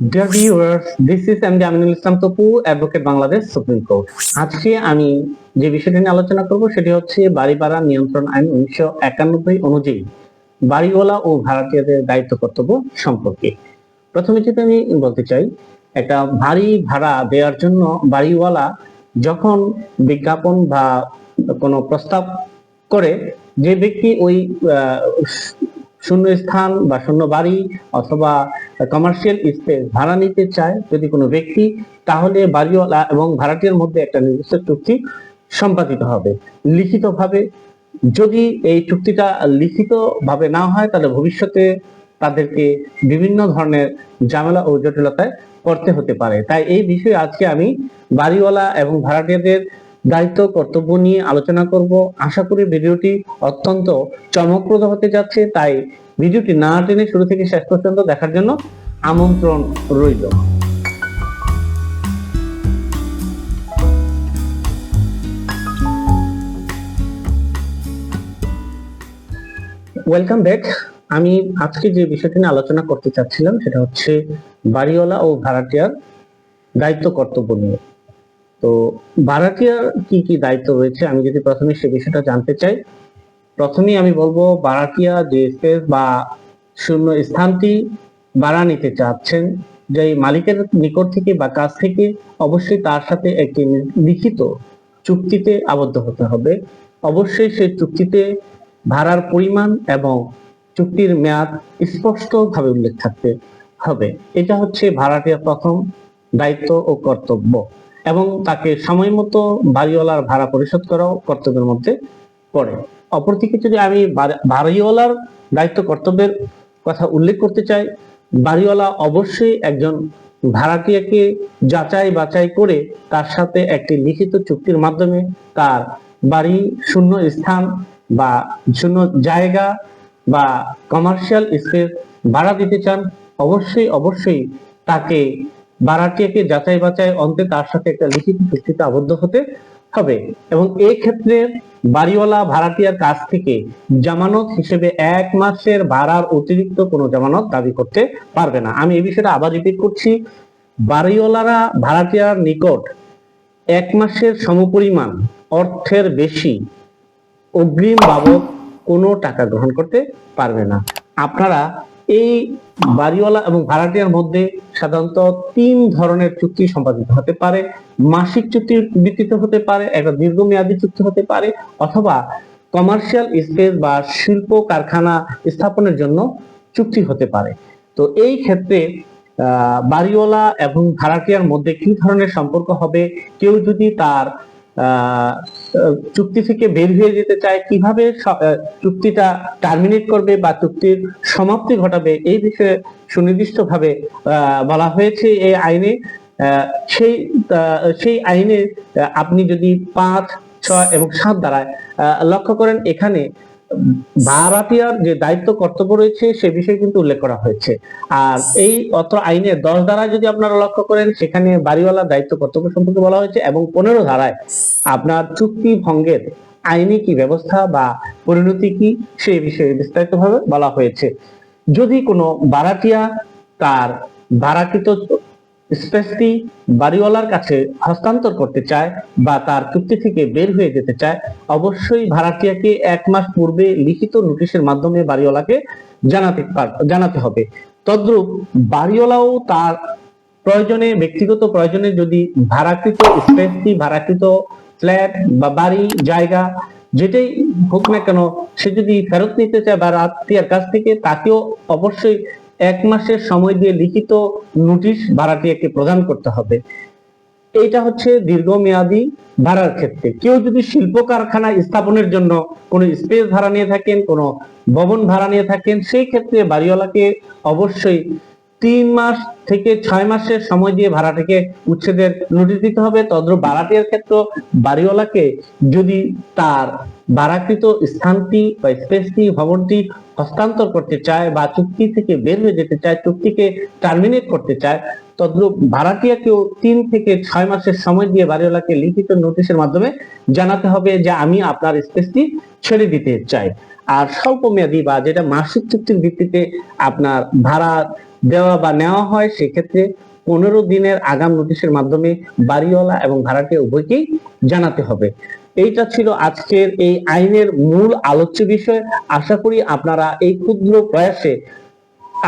Dear viewers this is MD Aminul Islam Tapu advocate Bangladesh supreme court আজকে আমি যে বিষয়টি নিয়ে আলোচনা করব, সেটি হচ্ছে বাড়ি ভাড়া নিয়ন্ত্রণ আইন উনিশশো একানব্বই অনুযায়ী বাড়িওয়ালা ও ভাড়াটিয়াদের দায়িত্ব কর্তব্য সম্পর্কে। প্রথমে যেটা আমি বলতে চাই, একটা বাড়ি ভাড়া দেওয়ার জন্য বাড়িওয়ালা যখন বিজ্ঞাপন বা কোনো প্রস্তাব করে, যে ব্যক্তি ওই শূন্য স্থান বা শূন্য বাড়ি অথবা কমার্শিয়াল স্পেস ভাড়া নিতে চায় যদি কোনো ব্যক্তি, তাহলে বাড়িওয়ালা এবং ভাড়াটিয়ার মধ্যে একটা নির্দিষ্ট চুক্তি সম্পাদিত হবে। লিখিতভাবে যদি এই চুক্তিটা লিখিত ভাবে না হয়, তাহলে ভবিষ্যতে তাদেরকে বিভিন্ন ধরনের ঝামেলা ও জটিলতায় পড়তে হতে পারে। তাই এই বিষয়ে আজকে আমি বাড়িওয়ালা এবং ভাড়াটিয়াদের দায়িত্ব, কর্তব্য নিয়ে আলোচনা করব। আশা করি ভিডিওটি অত্যন্ত চমকপ্রদ হতে যাচ্ছে, তাই ভিডিওটি না টেনে শুরু থেকে শেষ পর্যন্ত দেখার জন্য আমন্ত্রণ রইল। ওয়েলকাম ব্যাক আমি আজকে যে বিষয়টি নিয়ে আলোচনা করতে চাচ্ছিলাম, সেটা হচ্ছে বাড়িওয়ালা ও ভাড়াটিয়ার দায়িত্ব, কর্তব্য নিয়ে। তো ভাড়াটিয়ার কি কি দায়িত্ব রয়েছে? আমি যদি প্রথমে সে বিষয়টা জানতে চাই, প্রথমেই আমি বলব ভাড়াটিয়া যে স্পেস বা শূন্য স্থানটি ভাড়া নিতে চাচ্ছেন, যে মালিকের নিকট থেকে বা কাছ থেকে অবশ্যই তার সাথে একটি লিখিত চুক্তিতে আবদ্ধ হতে হবে। অবশ্যই সেই চুক্তিতে ভাড়ার পরিমাণ এবং চুক্তির মেয়াদ স্পষ্টভাবে উল্লেখ থাকতে হবে। এটা হচ্ছে ভাড়াটিয়ার প্রথম দায়িত্ব ও কর্তব্য। এবং তাকে সময় মতো বাড়িওয়ালার ভাড়া পরিশোধ করাও কর্তব্যের মধ্যে পড়ে। অপরদিকে যদি আমি বাড়ি- বাড়িওয়ালার দায়িত্ব কর্তব্যের কথা উল্লেখ করতে চাই, বাড়িওয়ালা অবশ্যই একজন ভাড়াটিয়াকে যাচাই বাছাই করে তার সাথে একটি লিখিত চুক্তির মাধ্যমে তার বাড়ি শূন্য স্থান বা শূন্য জায়গা বা কমার্শিয়াল স্পেস ভাড়া দিতে চান। অবশ্যই অবশ্যই তাকে ভাড়াটিয়াকে যাচাই বাছাই অন্তে তার সাথে একটা লিখিত চুক্তিতে আবদ্ধ হতে হবে। এবং এই ক্ষেত্রে বাড়িওয়ালা ভাড়াটিয়ার কাছ থেকে জামানত হিসেবে এক মাসের ভাড়ার অতিরিক্ত কোনো জামানত দাবি করতে পারবে না। আমি এই বিষয়টা আবার রিপিট করছি। বাড়িওয়ালারা ভাড়াটিয়ার নিকট এক মাসের সমপরিমাণ অর্থের বেশি অগ্রিম বাবদ কোনো টাকা গ্রহণ করতে পারবে না। আপনারা এই বাড়িওয়ালা এবং ভাড়াটিয়ার মধ্যে সাধারণত তিন ধরনের চুক্তি সম্পাদিত হতে পারে। মাসিক চুক্তির ভিত্তিতে হতে পারে, একটা দীর্ঘমেয়াদী চুক্তি হতে পারে, অথবা কমার্শিয়াল স্পেস বা শিল্প কারখানা স্থাপনের জন্য চুক্তি হতে পারে। তো এই ক্ষেত্রে বাড়িওয়ালা এবং ভাড়াটিয়ার মধ্যে কি ধরনের সম্পর্ক হবে? কেউ যদি তার চুক্তি থেকে বের হয়ে যেতে চায়, কীভাবে চুক্তিটা টার্মিনেট করবে বা চুক্তির সমাপ্তি ঘটাবে, এই বিষয়ে সুনির্দিষ্টভাবে বলা হয়েছে এই আইনে। সেই সেই আইনে আপনি যদি পাঁচ, ছয় এবং সাত দ্বারা লক্ষ্য করেন, এখানে ভাড়াটিয়ার যে দায়িত্ব, কর্তব্য রয়েছে, সে বিষয়ে কিন্তু উল্লেখ করা হয়েছে। আর এই অত্র আইনের দশ ধারায় যদি আপনারা লক্ষ্য করেন, সেখানে বাড়িওয়ালার দায়িত্ব, কর্তব্য সম্পর্কে বলা হয়েছে এবং পনেরো ধারায় আপনার চুক্তি ভঙ্গের আইনি কি ব্যবস্থা বা পরিণতি কি, সে বিষয়ে বিস্তারিতভাবে বলা হয়েছে। যদি কোনো ভাড়াটিয়া তার ভাড়াকৃত স্পেসটি বাড়িওয়ালার কাছে হস্তান্তর করতে চায় বা তার চুক্তি থেকে বের হয়ে যেতে চায়, অবশ্যই ভাড়াটিয়াকে এক মাস পূর্বে লিখিত নোটিশের মাধ্যমে বাড়িওয়ালাকে জানাতে জানাতে হবে। তদ্রূপ বাড়িওয়ালাও তার প্রয়োজনে, ব্যক্তিগত প্রয়োজনে যদি ভাড়াকৃত স্পেসটি, ভাড়াকৃত ফ্ল্যাট বা বাড়ি, জায়গা যেটাই হোক না কেন, সে যদি ফেরত নিতে চায় বা আত্মীয়ার কাছ থেকে, তাকেও অবশ্যই এক মাসের সময় দিয়ে লিখিত নোটিশ ভাড়াটিয়াকে প্রদান করতে হবে। এইটা হচ্ছে দীর্ঘমেয়াদী ভাড়ার ক্ষেত্রে। কেউ যদি শিল্প কারখানা স্থাপনের জন্য কোনো স্পেস ভাড়া নিয়ে থাকেন, কোনো ভবন ভাড়া নিয়ে থাকেন, সেই ক্ষেত্রে বাড়িওয়ালাকে অবশ্যই তিন মাস থেকে ছয় মাসের সময় দিয়ে ভাড়াটাকে উচ্ছেদের নোটিশ দিতে হবে। তদ্রুপ ভাড়াটিয়ার ক্ষেত্রে বাড়িওয়ালাকে যদি তার ভাড়াকৃত স্থানটি বা স্পেসটি, ভবনটি হস্তান্তর করতে চায় বা চুক্তি থেকে বের হয়ে যেতে চায়, চুক্তিকে টার্মিনেট করতে চায়, তদ্রুপ ভাড়াটিয়াকেও তিন থেকে ছয় মাসের সময় দিয়ে বাড়িওয়ালাকে লিখিত নোটিশের মাধ্যমে জানাতে হবে যে আমি আপনার স্পেসটি ছেড়ে দিতে চাই। আর স্বল্প মেয়াদী বা যেটা মাসিক চুক্তির ভিত্তিতে আপনার ভাড়া দেওয়া বা নেওয়া হয়, সেক্ষেত্রে পনেরো দিনের আগাম নোটিশের মাধ্যমে বাড়িওয়ালা এবং ভাড়াটিয়া উভয়কেই জানাতে হবে। এইটা ছিল আজকের এই আইনের মূল আলোচ্য বিষয়। আশা করি আপনারা এই ক্ষুদ্র প্রয়াসে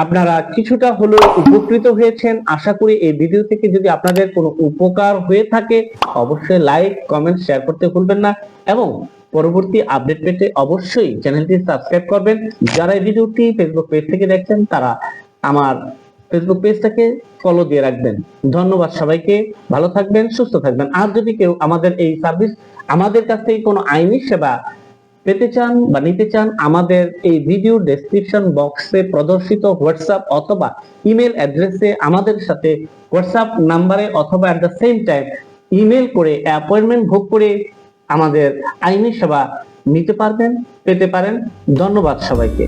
আপনারা কিছুটা হলেও উপকৃত হয়েছেন। আশা করি এই ভিডিও থেকে যদি আপনাদের কোনো উপকার হয়ে থাকে, অবশ্যই লাইক, কমেন্ট, শেয়ার করতে ভুলবেন না এবং পরবর্তী আপডেট পেতে অবশ্যই চ্যানেলটি সাবস্ক্রাইব করবেন। যারা এই ভিডিওটি ফেসবুক পেজ থেকে দেখছেন, তারা আমার ফেসবুক পেজটাকে ফলো দিয়ে রাখবেন। ধন্যবাদ সবাইকে। ভালো থাকবেন, সুস্থ থাকবেন। আর যদি কেউ আমাদের এই সার্ভিস আমাদের কাছ থেকে কোনো আইনি সেবা পেতে চান বা নিতে চান, আমাদের এই ভিডিও ডেসক্রিপশন বক্সে প্রদর্শিত হোয়াটসঅ্যাপ অথবা ইমেল অ্যাড্রেসে আমাদের সাথে হোয়াটসঅ্যাপ নাম্বারে অথবা at the same time email করে অ্যাপয়েন্টমেন্ট বুক করে আমাদের আইনি সেবা নিতে পারবেন, পেতে পারেন। ধন্যবাদ সবাইকে।